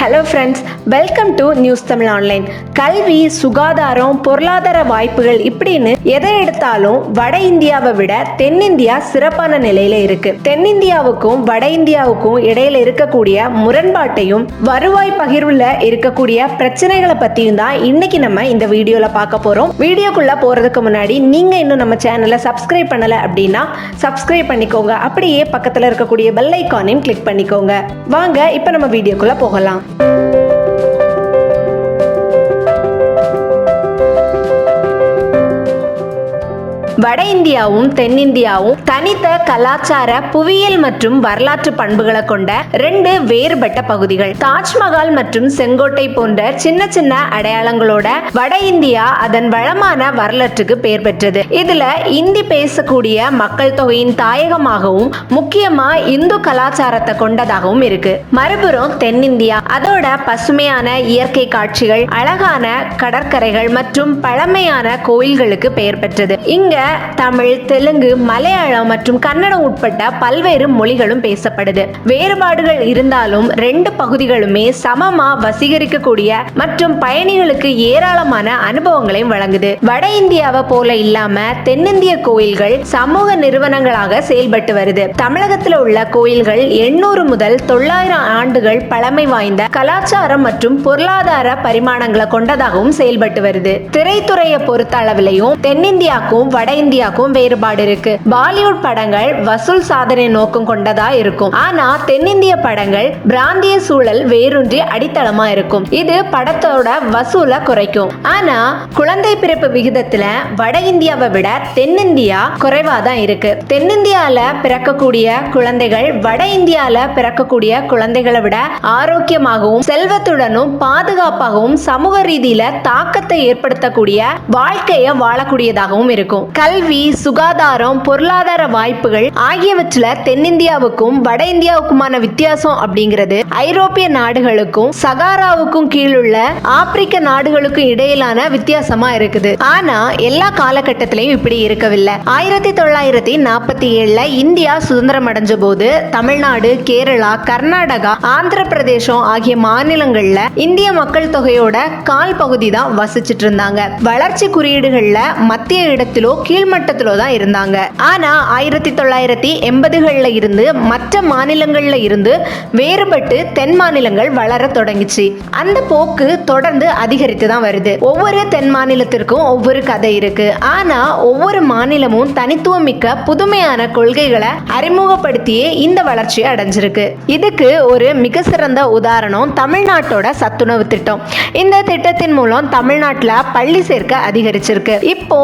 Hello friends welcome to news Tamil online கல்வி சுகாதாரம் பொருளாதார வாய்ப்புகள் இப்படின்னு எதை எடுத்தாலும் வட இந்தியாவை விட தென்னிந்தியா சிறப்பான நிலையில இருக்கு. தென்னிந்தியாவுக்கும் வட இந்தியாவுக்கும் இடையில இருக்கக்கூடிய முரண்பாட்டையும் வருவாய் பகிர்வுல இருக்கக்கூடிய பிரச்சனைகளை பத்தியும் தான் இன்னைக்கு நம்ம இந்த வீடியோல பார்க்க போறோம். வீடியோக்குள்ள போறதுக்கு முன்னாடி நீங்க இன்னும் நம்ம சேனலை சப்ஸ்கிரைப் பண்ணல அப்படின்னா சப்ஸ்கிரைப் பண்ணிக்கோங்க. அப்படியே பக்கத்துல இருக்கக்கூடிய பெல் ஐக்கானையும் கிளிக் பண்ணிக்கோங்க. வாங்க இப்போ நம்ம வீடியோக்குள்ள போகலாம். வட இந்தியாவும் தென்னிந்தியாவும் தனித்த கலாச்சார புவியியல் மற்றும் வரலாற்று பண்புகளை கொண்ட ரெண்டு வேறுபட்ட பகுதிகள். தாஜ்மஹால் மற்றும் செங்கோட்டை போன்ற சின்ன சின்ன அடையாளங்களோட வட இந்தியா அதன் வளமான வரலாற்றுக்கு பெயர் பெற்றது. இதுல இந்தி பேசக்கூடிய மக்கள் தொகையின் தாயகமாகவும் முக்கியமா இந்து கலாச்சாரத்தை கொண்டதாகவும் இருக்கு. மறுபுறம் தென்னிந்தியா அதோட பசுமையான இயற்கை காட்சிகள் அழகான கடற்கரைகள் மற்றும் பழமையான கோயில்களுக்கு பெயர் பெற்றது. இங்க தமிழ் தெலுங்கு மலையாளம் மற்றும் கன்னடம் உட்பட்ட பல்வேறு மொழிகளும் பேசப்படுது. வேறுபாடுகள் இருந்தாலும் ரெண்டு பகுதிகளுமே சமமா வசீகரிக்கக்கூடிய மற்றும் பயணிகளுக்கு ஏராளமான அனுபவங்களையும் வழங்குது. வட இந்தியாவை போல இல்லாம தென்னிந்திய கோயில்கள் சமூக நிறுவனங்களாக செயல்பட்டு வருது. தமிழகத்தில் உள்ள கோயில்கள் எண்ணூறு முதல் தொள்ளாயிரம் ஆண்டுகள் பழமை வாய்ந்த கலாச்சாரம் மற்றும் பொருளாதார பரிமாணங்களை கொண்டதாகவும் செயல்பட்டு வருது. திரைத்துறையை பொறுத்த அளவிலையும் தென்னிந்தியாக்கும் வட வட இந்தியாவுக்கும் வேறுபாடு இருக்கு பாலிவுட் படங்கள் வசூல் சாதனை நோக்கம் கொண்டதா இருக்கும். ஆனா தென்னிந்திய படங்கள் பிராந்திய சூழல் வேரூன்றி அடித்தளமா இருக்கும். இது படத்தோட வசூலை குறைக்கும். ஆனா குழந்தை பிறப்பு விகிதத்துல வட இந்தியாவை விட தென்னிந்தியா குறைவா தான் இருக்கு. தென்னிந்தியால பிறக்கக்கூடிய குழந்தைகள் வட இந்தியால பிறக்கக்கூடிய குழந்தைகளை விட ஆரோக்கியமாகவும் செல்வத்துடனும் பாதுகாப்பாகவும் சமூக ரீதியில தாக்கத்தை ஏற்படுத்தக்கூடிய வாழ்க்கைய வாழக்கூடியதாகவும் இருக்கும். கல்வி சுகாதாரம் பொருளாதார வாய்ப்புகள் ஆகியவற்றில் தென்னிந்தியாவுக்கும் வட இந்தியாவுக்குமான வித்தியாசம் அப்படிங்கிறது. ஐரோப்பிய நாடுகளுக்கும் சகாராவுக்கும் கீழுள்ள ஆப்பிரிக்க நாடுகளுக்கும் இடையிலான வித்தியாசமா இருக்குது. ஆனா எல்லா காலகட்டத்திலையும் இப்படி இருக்கவில்லை. ஆயிரத்தி தொள்ளாயிரத்தி நாற்பத்தி ஏழுல இந்தியா சுதந்திரம் அடைஞ்ச போது தமிழ்நாடு கேரளா கர்நாடகா ஆந்திர பிரதேசம் ஆகிய மாநிலங்கள்ல இந்திய மக்கள் தொகையோட கால் பகுதி தான் வசிச்சிட்டு இருந்தாங்க. வளர்ச்சி குறியீடுகள்ல மத்திய இடத்திலோ கீழ்மட்டத்திலோ தான் இருந்தாங்க. ஆனா ஆயிரத்தி தொள்ளாயிரத்தி எண்பதுகள்ல இருந்து மற்ற மாநிலங்கள்ல இருந்து வேறுபட்டு தென் மாநிலங்கள் வளர தொடங்கிச்சு. அந்த போக்கு தொடர்ந்து அதிகரித்து தான் வருது. ஒவ்வொரு தென் மாநிலத்திற்கும் ஒவ்வொரு கதை இருக்கு. ஆனா ஒவ்வொரு மாநிலமும் தனித்துவம் மிக்க புதுமையான கொள்கைகளை அறிமுகப்படுத்தியே இந்த வளர்ச்சி அடைஞ்சிருக்கு. இதுக்கு ஒரு மிக சிறந்த உதாரணம் தமிழ்நாட்டோட சத்துணவு திட்டம். இந்த திட்டத்தின் மூலம் தமிழ்நாட்டில் பள்ளி சேர்க்கை அதிகரிச்சிருக்கு. இப்போ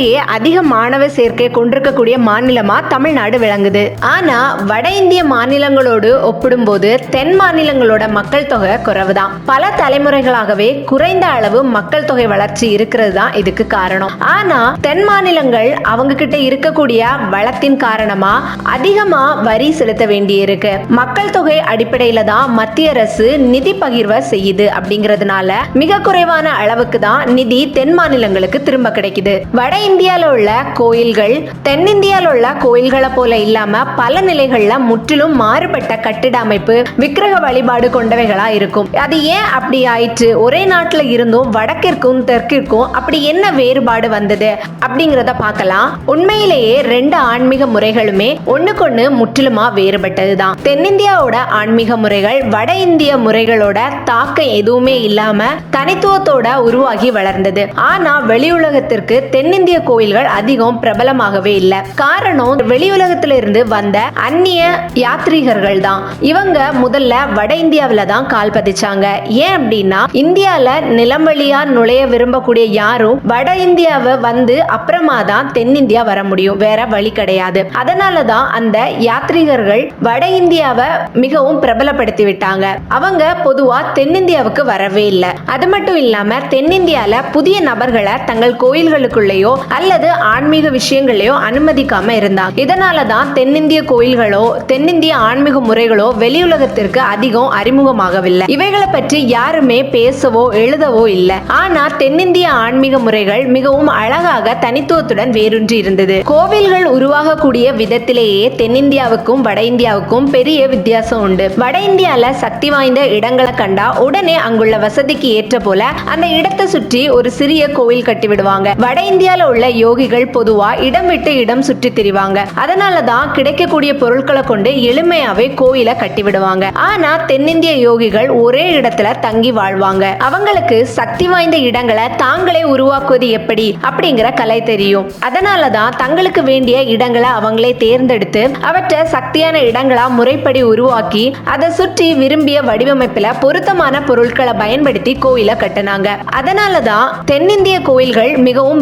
இந்தியாவிலேயே அதிக மாணவ சேர்க்கை கொண்டிருக்கக்கூடிய மாநிலமா தமிழ்நாடு விளங்குது. ஆனா வட இந்திய மாநிலங்களோடு ஒப்பிடும்போது தென் மாநிலங்களோட மக்கள் தொகை குறைவுதான். பல தலைமுறைகளாகவே குறைந்த அளவு மக்கள் தொகை வளர்ச்சி இருக்கிறது தான் இதுக்கு காரணம். ஆனா தென் மாநிலங்கள் அவங்க கிட்ட இருக்கக்கூடிய வளத்தின் காரணமா அதிகமா வரி செலுத்த வேண்டியிருக்கு. மக்கள் தொகை அடிப்படையில தான் மத்திய அரசு நிதி பகிர்வை செய்யுது அப்படிங்கிறதுனால மிக குறைவான அளவுக்கு தான் நிதி தென் மாநிலங்களுக்கு திரும்ப கிடைக்குது. வட இந்தியாவில் உள்ள கோயில்கள் தென்னிந்தியாவில் உள்ள கோயில்களை போல இல்லாம பல நிலைகள்ல முற்றிலும் மாறுபட்ட கட்டிட அமைப்பு விக்கிரக வழிபாடு கொண்டவைகளா இருக்கும். அது ஏன் அப்படி ஆயிற்று? ஒரே நாட்டுல இருந்தும் வடக்கிற்கும் தெற்கிற்கும் அப்படி என்ன வேறுபாடு வந்தது? அப்படிங்கிறத பார்க்கலாம். உண்மையிலேயே ரெண்டு ஆன்மீக முறைகளுமே ஒண்ணுக்கொண்ணு முற்றிலுமா வேறுபட்டதுதான். தென்னிந்தியாவோட ஆன்மீக முறைகள் வட இந்திய முறைகளோட தாக்கம் எதுவுமே இல்லாம தனித்துவத்தோட உருவாகி வளர்ந்தது. ஆனா வெளியுலகத்திற்கு தென்னிந்திய கோயில்கள் அதிகம் பிரபலமாகவே இல்லை. காரணம் வெளியுலகத்துல இருந்து வந்த அந்நிய யாத்ரீகர்கள் தான் இவங்க முதல்ல வட இந்தியாவில தான் கால் பதிச்சாங்க. ஏன் அப்படின்னா இந்தியால நிலம் வழியா நுழைய விரும்பக்கூடிய யாரும் வட இந்தியாவை வந்து அப்புறமா தான் தென்னிந்தியா வர முடியும். வேற வழி கிடையாது. அதனால தான் அந்த யாத்ரீகர்கள் வட இந்தியாவை மிகவும் பிரபலப்படுத்தி விட்டாங்க. அவங்க பொதுவா தென்னிந்தியாவுக்கு வரவே இல்லை. அது மட்டும் இல்லாம தென்னிந்தியால புதிய நபர்களை தங்கள் கோயில்களுக்குள்ளேயோ அல்லது ஆன்மீக விஷயங்களையோ அனுமதிக்காம இருந்தாங்க இதனால தான் தென்னிந்திய கோயில்களோ தென்னிந்திய ஆன்மீக முறைகளோ வெளியுலகத்திற்கு அதிகம் அறிமுகமாகவில்லை. இவைகளை பற்றி யாருமே பேசவோ எழுதவோ இல்லை. ஆனா தென்னிந்திய ஆன்மீக முறைகள் மிகவும் அழகாக தனித்துவத்துடன் வேரூன்றி இருந்தது. கோவில்கள் உருவாகக்கூடிய விதத்திலேயே தென்னிந்தியாவுக்கும் வட இந்தியாவுக்கும் பெரிய வித்தியாசம் உண்டு. வட இந்தியால சக்தி வாய்ந்த இடங்களை கண்டா உடனே அங்குள்ள வசதிக்கு ஏற்ற போல அந்த இடத்தை சுற்றி ஒரு சிறிய கோவில் கட்டி விடுவாங்க வட இந்தியால உள்ள யோகிகள் பொதுவா இடம் விட்டு இடம் சுற்றி திரிவாங்க. அதனாலதான் கிடைக்கக்கூடிய பொருட்களை கொண்டு எளிமையாவே கோயிலை கட்டிவிடுவாங்க. ஆனா தென்னிந்திய யோகிகள் ஒரே இடத்துல தங்கி வாழ்வாங்க. அவங்களுக்கு சக்தி வாய்ந்த இடங்களை தாங்களே உருவாக்குவது எப்படி அப்படிங்கிற கலை தெரியும். அதனாலதான் தங்களுக்கு வேண்டிய இடங்களை அவங்களே தேர்ந்தெடுத்து அவற்றை சக்தியான இடங்களா முறைப்படி உருவாக்கி அதை சுற்றி விரும்பிய வடிவமைப்புல பொருத்தமான பொருட்களை பயன்படுத்தி கோயிலை கட்டினாங்க. அதனாலதான் தென்னிந்திய கோயில்கள் மிகவும்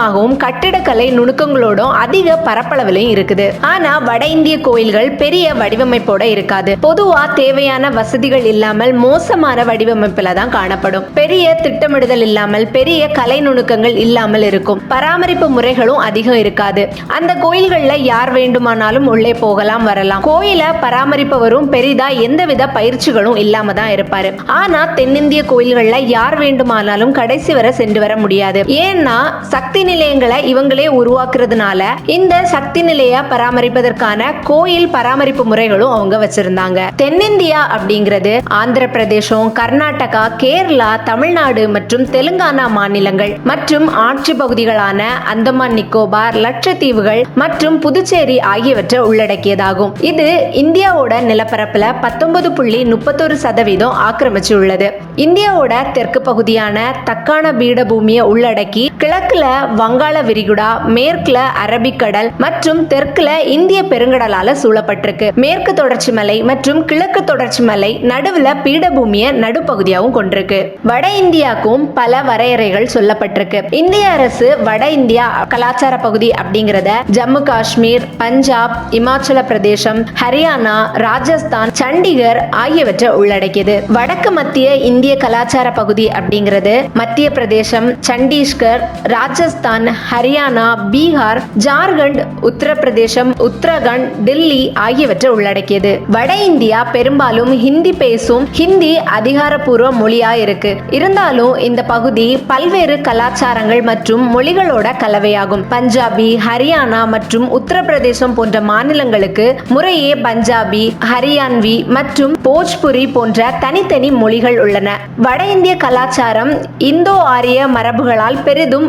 நுணுக்கமாகவும் கட்டிடக்கலை நுணுக்கங்களோடும் அதிக பரப்பளவிலையும் இருக்குது. ஆனா வட இந்திய கோயில்கள் பெரிய வடிவமைப்போட இருக்காது. பொதுவா தேவையான வசதிகள் இல்லாமல் மோசமான வடிவமைப்புல தான் காணப்படும். பெரிய திட்டமிடுதல் இல்லாமல் பெரிய கலை நுணுக்கங்கள் இல்லாமல் இருக்கும். பராமரிப்பு முறைகளும் அதிகம் இருக்காது. அந்த கோயில்கள்ல யார் வேண்டுமானாலும் உள்ளே போகலாம் வரலாம். கோயிலை பராமரிப்பவரும் பெரிதா எந்தவித பயிற்சிகளும் இல்லாம தான் இருப்பாரு. ஆனா தென்னிந்திய கோயில்கள்ல யார் வேண்டுமானாலும் கடைசி வரை சென்று வர முடியாது. ஏன்னா சக்தி நிலையங்களை இவங்களே உருவாக்குறதுனால இந்த சக்தி நிலைய பராமரிப்பதற்கான கோயில் பராமரிப்பு முறைகளும் அவங்க வச்சிருந்தாங்க. தென்னிந்தியா அப்படிங்கிறது ஆந்திர பிரதேசம் கர்நாடகா கேரளா தமிழ்நாடு மற்றும் தெலுங்கானா மாநிலங்கள் மற்றும் ஆட்சி பகுதிகளான அந்தமான் நிக்கோபார் லட்சத்தீவுகள் மற்றும் புதுச்சேரி ஆகியவற்றை உள்ளடக்கியதாகும். இது இந்தியாவோட நிலப்பரப்புல பத்தொன்பது புள்ளி முப்பத்தொரு சதவீதம் ஆக்கிரமிச்சு உள்ளது இந்தியாவோட தெற்கு பகுதியான தக்கான பீடபூமியை உள்ளடக்கி கிழக்குல வங்காள விரிகுடா மேற்குல அரபிக்கடல் மற்றும் தெற்குல இந்திய பெருங்கடலால சூழப்பட்டிருக்கு. மேற்கு தொடர்ச்சி மலை மற்றும் கிழக்கு தொடர்ச்சி மலை நடுவுல பீடபூமிய நடுப்பகுதியாகவும் கொண்டிருக்கு. வட இந்தியாவுக்கும் பல வரையறைகள் சொல்லப்பட்டிருக்கு. இந்திய அரசு வட இந்தியா கலாச்சார பகுதி அப்படிங்கறத ஜம்மு காஷ்மீர் பஞ்சாப் இமாச்சல பிரதேசம் ஹரியானா ராஜஸ்தான் சண்டிகர் ஆகியவற்றை உள்ளடக்கியது. வடக்கு மத்திய இந்திய கலாச்சார பகுதி அப்படிங்கிறது மத்திய பிரதேசம் சண்டீஸ்கர் ராஜஸ்தான் ஹரியானா பீகார் ஜார்க்கண்ட் உத்தரப்பிரதேசம் உத்தரகண்ட் டெல்லி ஆகியவற்றை உள்ளடக்கியது. வட இந்தியா பெரும்பாலும் ஹிந்தி பேசும் ஹிந்தி அதிகாரப்பூர்வ மொழியா இருக்கு இருந்தாலும் இந்த பகுதி பல்வேறு கலாச்சாரங்கள் மற்றும் மொழிகளோட கலவையாகும். பஞ்சாபி ஹரியானா மற்றும் உத்தரப்பிரதேசம் போன்ற மாநிலங்களுக்கு முறையே பஞ்சாபி ஹரியான்வி மற்றும் போஜ்புரி போன்ற தனித்தனி மொழிகள் உள்ளன. வட இந்திய கலாச்சாரம் இந்தோ ஆரிய மரபுகளால் பெரிதும்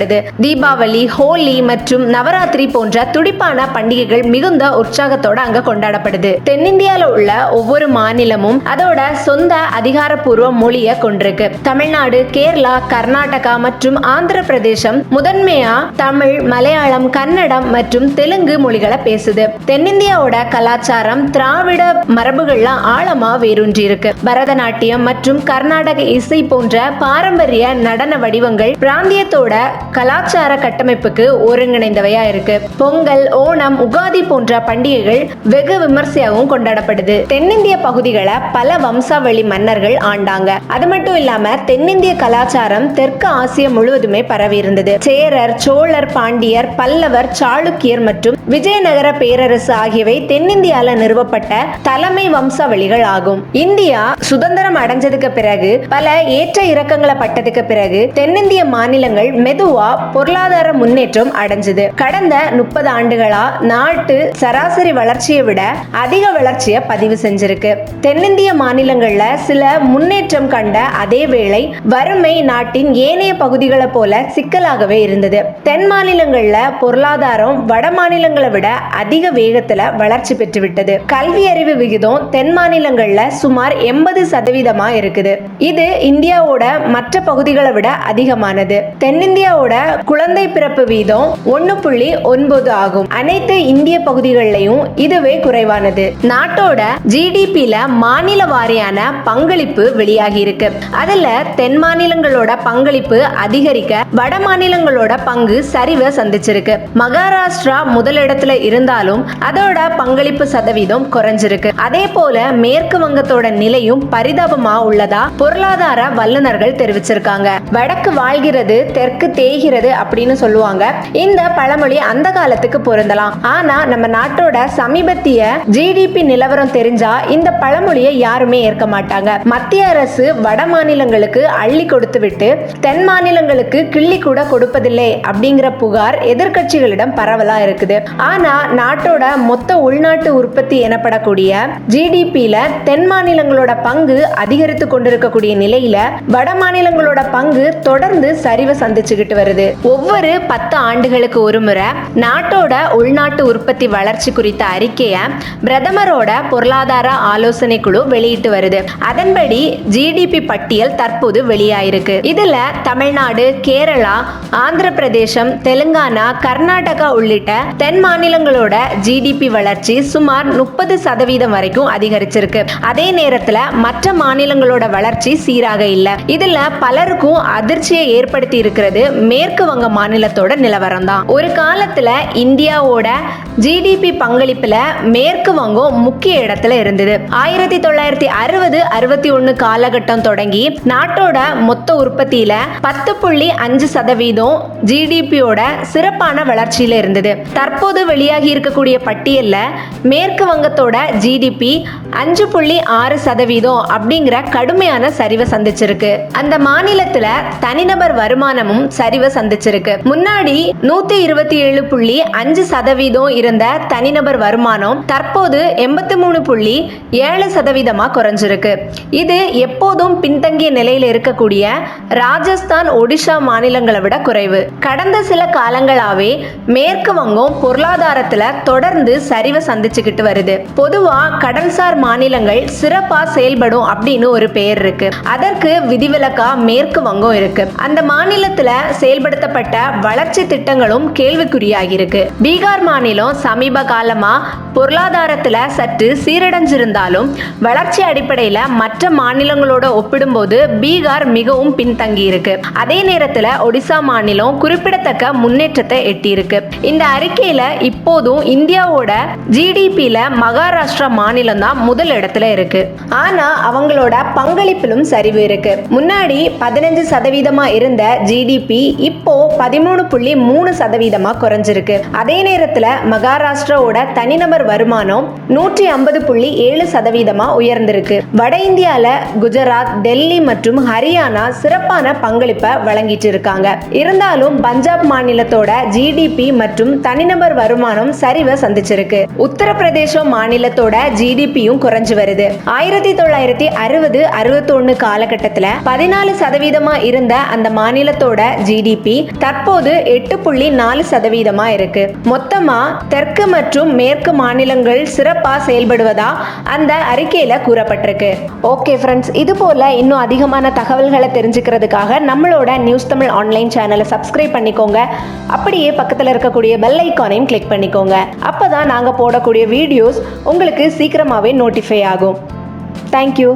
பாதிக்கப்படுது தீபாவளி ஹோலி மற்றும் நவராத்திரி போன்ற துடிப்பான பண்டிகைகள் மிகுந்த உற்சாகத்தோட அங்க கொண்டாடப்படுது. தென்னிந்தியால உள்ள ஒவ்வொரு மாநிலமும் அதோட சொந்த அதிகாரப்பூர்வ மொழியை கொண்டிருக்கு. தமிழ்நாடு கேரளா கர்நாடகா மற்றும் ஆந்திர பிரதேசம் முதன்மையா தமிழ் மலையாளம் கன்னடம் மற்றும் தெலுங்கு மொழிகளை பேசுது. தென்னிந்தியாவோட கலாச்சாரம் திராவிட மரபுகள்ல ஆழமா வேரூன்றி இருக்கு பரதநாட்டியம் மற்றும் கர்நாடக இசை போன்ற பாரம்பரிய நடன வடிவங்கள் பிராந்தியத்தோட கலாச்சார கட்டமைப்புக்கு ஒருங்கிணைந்தவையா இருக்கு. பொங்கல் ஓணம் உகாதி போன்ற பண்டிகைகள் வெகு விமர்சையாகவும் கொண்டாடப்படுது. தென்னிந்திய பகுதிகளை பல வம்சாவளி மன்னர்கள் ஆண்டாங்க. அது மட்டும் இல்லாம தென்னிந்திய கலாச்சாரம் தெற்கு ஆசியா முழுவதுமே பரவி இருந்தது. சேரர் சோழர் பாண்டியர் பல்லவர் சாளுக்கியர் மற்றும் விஜயநகர பேரரசு ஆகியவை தென்னிந்தியால நிறுவப்பட்ட தலைமை வம்சாவளிகள் ஆகும். இந்தியா சுதந்திரம் அடைஞ்சதுக்கு பிறகு பல ஏற்ற இறக்கங்களை பட்டதுக்கு பிறகு தென்னிந்திய மாநிலங்கள் மெதுவா பொருளாதார முன்னேற்றம் அடைஞ்சது. கடந்த முப்பது ஆண்டுகளா நாட்டு சராசரி வளர்ச்சியை விட அதிக வளர்ச்சியை பதிவு செஞ்சிருக்கு. தென்னிந்திய மாநிலங்கள்ல சில முன்னேற்றம் கண்ட அதே வேளை வறுமை நாட்டின் ஏனைய பகுதிகளை போல சிக்கலாகவே இருந்தது. தென் மாநிலங்கள்ல பொருளாதாரம் வட மாநிலங்களை விட அதிக வேகத்துல வளர்ச்சி பெற்றுவிட்டது. கல்வி அறிவு விகிதம் தென் மாநிலங்கள்ல சுமார் எண்பது சதவீதமா இருக்குது. இது இந்தியாவோட மற்ற பகுதிகளை விட அதிகமானது. தென்னிந்தியாவோட குழந்தை பிறப்பு வீதம் ஒன்னு புள்ளி ஒன்பது ஆகும். அனைத்து இந்திய பகுதிகளிலையும் இதுவே குறைவானது. நாட்டோட ஜிடிபில மாநில வாரியான பங்களிப்பு வெளியாகி இருக்கு அதுல தென் மாநிலங்களோட பங்களிப்பு அதிகரிக்க வட மாநிலங்களோட பங்கு சரிவை சந்திச்சிருக்கு. மகாராஷ்டிரா முதலிடத்துல இருந்தாலும் அதோட பங்களிப்பு சதவீதம் குறைஞ்சிருக்கு. அதே போல மேற்கு வங்கத்தோட நிலையும் பரிதாபமா உள்ளதா பொருளாதார வல்லுநர்கள் தெரிவிச்சிருக்காங்க. வடக்கு வாழ்கிறது தெற்கு தேய் செய்கிறது அப்படின்னு சொல்லுவாங்க. இந்த பழமொழி அந்த காலத்துக்கு பொருந்தலாம். ஆனா நம்ம நாட்டோட சமீபத்திய ஜிடிபி நிலவரம் தெரிஞ்சா இந்த பழமொழியை யாருமே ஏற்க மாட்டாங்க. மத்திய அரசு வட மாநிலங்களுக்கு அள்ளி கொடுத்து விட்டு தென் மாநிலங்களுக்கு கிள்ளி கூட கொடுப்பதில்லை அப்படிங்கிற புகார் எதிர்க்கட்சிகளிடம் பரவலா இருக்குது. ஆனா நாட்டோட மொத்த உள்நாட்டு உற்பத்தி எனப்படக்கூடிய ஜிடிபியில தென் மாநிலங்களோட பங்கு அதிகரித்து கொண்டிருக்கக்கூடிய நிலையில வட மாநிலங்களோட பங்கு தொடர்ந்து சரிவை சந்திச்சுக்கிட்டு வருது. ஒவ்வொரு பத்து ஆண்டுகளுக்கு ஒரு முறை நாட்டோட உள்நாட்டு உற்பத்தி வளர்ச்சி குறித்த அறிக்கையை பிரதமரோட பொருளாதார ஆலோசனை குழு வெளியிட்டு வருது. அதன்படி ஜிடிபி பட்டியல் தற்போது வெளியாயிருக்கு. இதுல தமிழ்நாடு கேரளா ஆந்திர பிரதேசம் தெலுங்கானா கர்நாடகா உள்ளிட்ட தென் மாநிலங்களோட ஜிடிபி வளர்ச்சி சுமார் முப்பது சதவீதம் வரைக்கும் அதிகரிச்சிருக்கு. அதே நேரத்துல மற்ற மாநிலங்களோட வளர்ச்சி சீராக இல்லை. இதுல பலருக்கும் அதிர்ச்சியை ஏற்படுத்தி இருக்கிறது மேற்கு வங்க மாநிலத்தோட நிலவரம் தான் ஒரு காலத்துல இந்தியாவோட ஜிடிபி பங்களிப்புல மேற்கு வங்கம் முக்கிய இடத்துல இருந்தது. ஆயிரத்தி தொள்ளாயிரத்தி அறுபது அறுபத்தி ஒன்னு காலகட்டம் தொடங்கி நாட்டோட மொத்த உற்பத்தியில பத்து புள்ளி அஞ்சு சதவீதம் ஜிடிபியோட சிறப்பான வளர்ச்சியில இருந்தது. தற்போது வெளியாகி இருக்கக்கூடிய பட்டியல்ல மேற்கு வங்கத்தோட ஜிடிபி அஞ்சு புள்ளி ஆறு சதவீதம் அப்படிங்கிற கடுமையான சரிவை சந்திச்சிருக்கு. அந்த மாநிலத்துல தனிநபர் வருமானமும் சரி சந்திச்சிருக்கு. முன்னாடி நூத்தி இருபத்தி ஏழு புள்ளி அஞ்சு சதவீதம் இருந்த தனிநபர் வருமானம் தற்போது எண்பத்தி மூணு புள்ளி ஏழு சதவீதமா குறைஞ்சிருக்கு. இது எப்போதும் பின்தங்கிய நிலையில் இருக்கக்கூடிய ராஜஸ்தான் ஒடிஷா மாநிலங்களை விட குறைவு. கடந்த சில காலங்களாவே மேற்கு வங்கம் பொருளாதாரத்துல தொடர்ந்து சரிவை சந்திச்சுக்கிட்டு வருது. பொதுவா கடல்சார் மாநிலங்கள் சிறப்பா செயல்படும் அப்படின்னு ஒரு பெயர் இருக்கு. அதற்கு விதிவிலக்கா மேற்கு வங்கம் இருக்கு. அந்த மாநிலத்துல செயல்படுத்தப்பட்ட வளர்ச்சி திட்டங்களும் கேள்விக்குறியாகியிருக்கு. பீகார் மாநிலம் சமீப காலமா பொருளாதாரத்துல சற்று சீரடைஞ்சிருந்தாலும் வளர்ச்சி அடிப்படையில மற்ற மாநிலங்களோட ஒப்பிடும்போது பீகார் மிகவும் பின்தங்கி இருக்கு அதே நேரத்துல ஒடிசா மாநிலம் குறிப்பிடத்தக்க முன்னேற்றத்தை எட்டியிருக்கு. இந்த அறிக்கையில இப்போதும் இந்தியாவோட ஜிடிபியில மகாராஷ்டிரா மாநிலம் தான் முதல் இடத்துல இருக்கு. ஆனா அவங்களோட பங்களிப்பிலும் சரிவு இருக்கு. முன்னாடி பதினஞ்சு சதவீதமா இருந்த ஜிடிபி இப்போ பதிமூணு புள்ளி மூணு சதவீதமா குறைஞ்சிருக்கு. அதே நேரத்துல மகாராஷ்டிராவோட தனிநபர் வருமானம் நூற்றி ஐம்பது புள்ளி ஏழு சதவீதமா உயர்ந்திருக்கு. வட இந்தியால குஜராத் டெல்லி மற்றும் ஹரியானா சிறப்பான பங்களிப்பை வழங்கிட்டு இருக்காங்க. இருந்தாலும் பஞ்சாப் மாநிலத்தோட ஜிடிபி மற்றும் தனிநபர் வருமானம் சரிவை சந்திச்சிருக்கு. உத்தரப்பிரதேசம் மாநிலத்தோட ஜிடிபியும் குறைஞ்சு வருது. ஆயிரத்தி தொள்ளாயிரத்தி அறுபது அறுபத்தொன்னு காலகட்டத்துல பதினாலு சதவீதமா இருந்த அந்த மாநிலத்தோட ஜிடி ஜிடிபி தற்போது எட்டு புள்ளி நாலு சதவீதமா இருக்கு. மொத்தமா தெற்கு மற்றும் மேற்கு மாநிலங்கள் சிறப்பா செயல்படுவதா அந்த அறிக்கையில கூறப்பட்டிருக்கு. ஓகே ஃப்ரெண்ட்ஸ் இது போல இன்னும் அதிகமான தகவல்களை தெரிஞ்சுக்கிறதுக்காக நம்மளோட நியூஸ் தமிழ் ஆன்லைன் சேனலை சப்ஸ்கிரைப் பண்ணிக்கோங்க. அப்படியே பக்கத்தில் இருக்கக்கூடிய பெல் ஐக்கானையும் கிளிக் பண்ணிக்கோங்க. அப்பதான் நாங்கள் போடக்கூடிய வீடியோஸ் உங்களுக்கு சீக்கிரமாகவே நோட்டிஃபை ஆகும். தேங்க்யூ